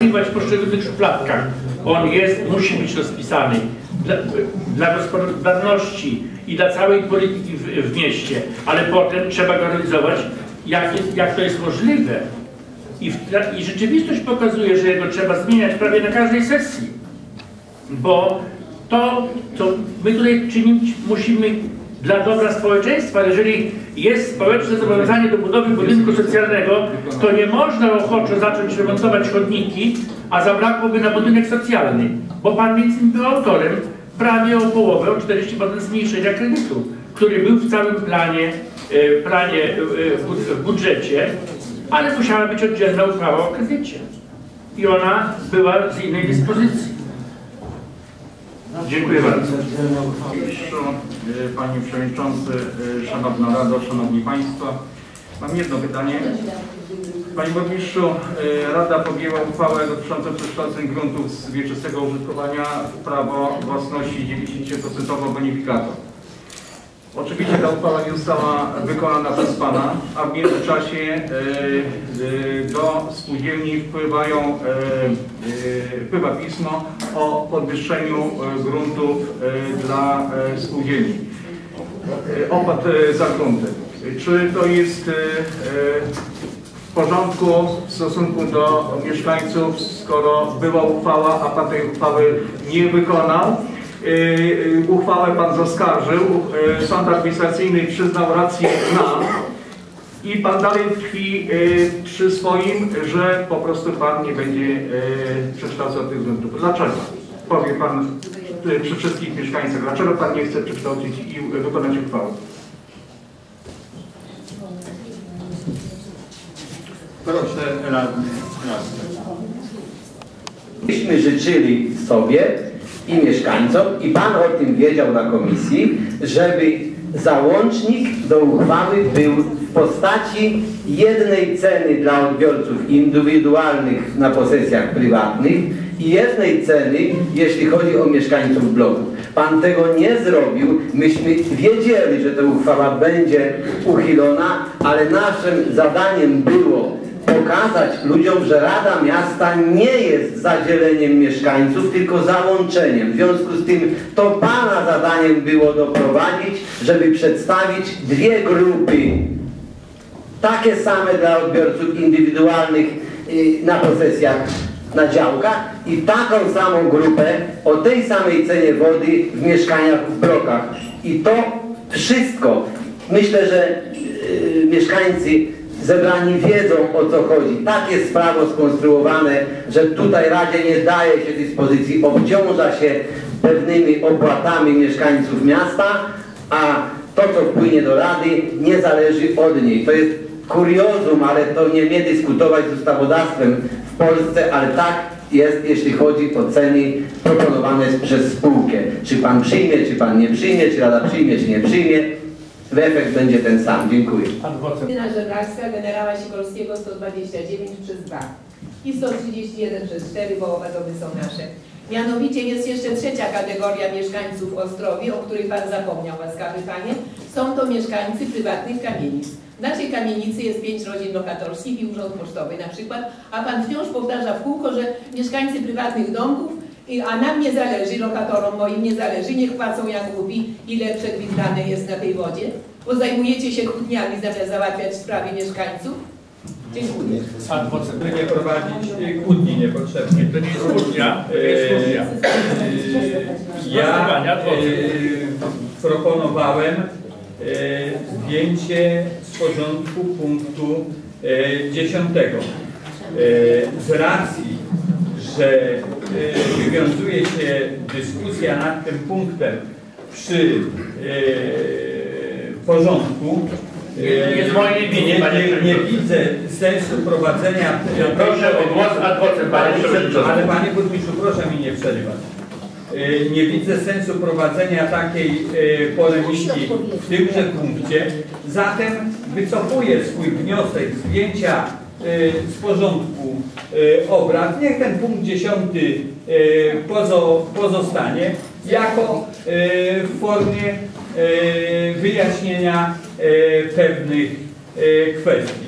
w poszczególnych szufladkach. On jest, musi być rozpisany dla, dla gospodarności i dla całej polityki w, w mieście, ale potem trzeba go realizować, jak, jest, jak to jest możliwe. I, w, I rzeczywistość pokazuje, że jego trzeba zmieniać prawie na każdej sesji. Bo to, co my tutaj czynić musimy dla dobra społeczeństwa, jeżeli jest społeczne zobowiązanie do budowy budynku socjalnego, to nie można ochoczo zacząć remontować chodniki, a zabrakłoby na budynek socjalny, bo pan innymi był autorem prawie o połowę, o 40% zmniejszenia kredytu, który był w całym planie, e, planie e, w budżecie, ale musiała być oddzielna uchwała o kredycie. I ona była z innej dyspozycji. Dziękuję bardzo. Panie Przewodniczący, Szanowna Rado, Szanowni Państwo. Mam jedno pytanie. Panie Burmistrzu, Rada podjęła uchwałę dotyczącą przekształceń gruntów z wieczystego użytkowania w prawo własności 90% bonifikatu. Oczywiście ta uchwała nie została wykonana przez Pana, a w międzyczasie e, e, do spółdzielni wpływają, e, wpływa pismo o podwyższeniu gruntów dla spółdzielni. Opłat za grunty. Czy to jest w porządku w stosunku do mieszkańców, skoro była uchwała, a Pan tej uchwały nie wykonał? Yy, uchwałę Pan zaskarżył, yy, sąd administracyjny przyznał rację nam i Pan dalej tkwi przy swoim, że po prostu Pan nie będzie przekształcał tych gruntów. Dlaczego? Powie Pan przy wszystkich mieszkańcach, dlaczego Pan nie chce przekształcić i wykonać uchwałę? Proszę radny Myśmy życzyli sobie i mieszkańcom, i Pan o tym wiedział na komisji, żeby załącznik do uchwały był w postaci jednej ceny dla odbiorców indywidualnych na posesjach prywatnych i jednej ceny, jeśli chodzi o mieszkańców bloku. Pan tego nie zrobił. Myśmy wiedzieli, że ta uchwała będzie uchylona, ale naszym zadaniem było pokazać ludziom, że Rada Miasta nie jest zadzieleniem mieszkańców, tylko załączeniem. W związku z tym to Pana zadaniem było doprowadzić, żeby przedstawić dwie grupy takie same dla odbiorców indywidualnych y, na posesjach na działkach i taką samą grupę o tej samej cenie wody w mieszkaniach w blokach. I to wszystko, myślę, że yy, mieszkańcy zebrani wiedzą o co chodzi. Tak jest prawo skonstruowane, że tutaj Radzie nie daje się dyspozycji, obciąża się pewnymi opłatami mieszkańców miasta, a to co wpłynie do Rady nie zależy od niej. To jest kuriozum, ale to nie mnie dyskutować z ustawodawstwem w Polsce, ale tak jest, jeśli chodzi o ceny proponowane przez spółkę. Czy Pan przyjmie, czy Pan nie przyjmie, czy Rada przyjmie, czy nie przyjmie, efekt będzie ten sam. Dziękuję. Gmina Żeglarska generała Sikorskiego 129 przez 2 i 131 przez 4, bo oba domy są nasze. Mianowicie jest jeszcze trzecia kategoria mieszkańców Ostrowi, o których Pan zapomniał, łaskawy Panie. Są to mieszkańcy prywatnych kamienic. W naszej kamienicy jest pięć rodzin lokatorskich i urząd pocztowy na przykład, a Pan wciąż powtarza w kółko, że mieszkańcy prywatnych domków, i- a nam nie zależy, lokatorom moim nie zależy, niech płacą jak głupi, ile przegwizdane jest na tej wodzie, bo zajmujecie się kłótniami zamiast załatwiać sprawy mieszkańców. Dziękuję. By nie prowadzić y, kłótni niepotrzebnie. To nie jest kłótnia. Y, Ja y, proponowałem zdjęcie z porządku punktu 10. Y, Z racji, że wywiązuje się dyskusja nad tym punktem przy y, porządku, Nie- nie z mojej winy, nie, nie, nie widzę sensu prowadzenia Proszę o głos adwokat, panie przewodniczący. ale panie burmistrzu, proszę mi nie przerywać. Y, Nie widzę sensu prowadzenia takiej polemiki w tymże punkcie. Zatem wycofuję swój wniosek zdjęcia z porządku y, obrad. Niech ten punkt dziesiąty y, pozo, pozostanie jako y, w formie y, wyjaśnienia y, pewnych y, kwestii.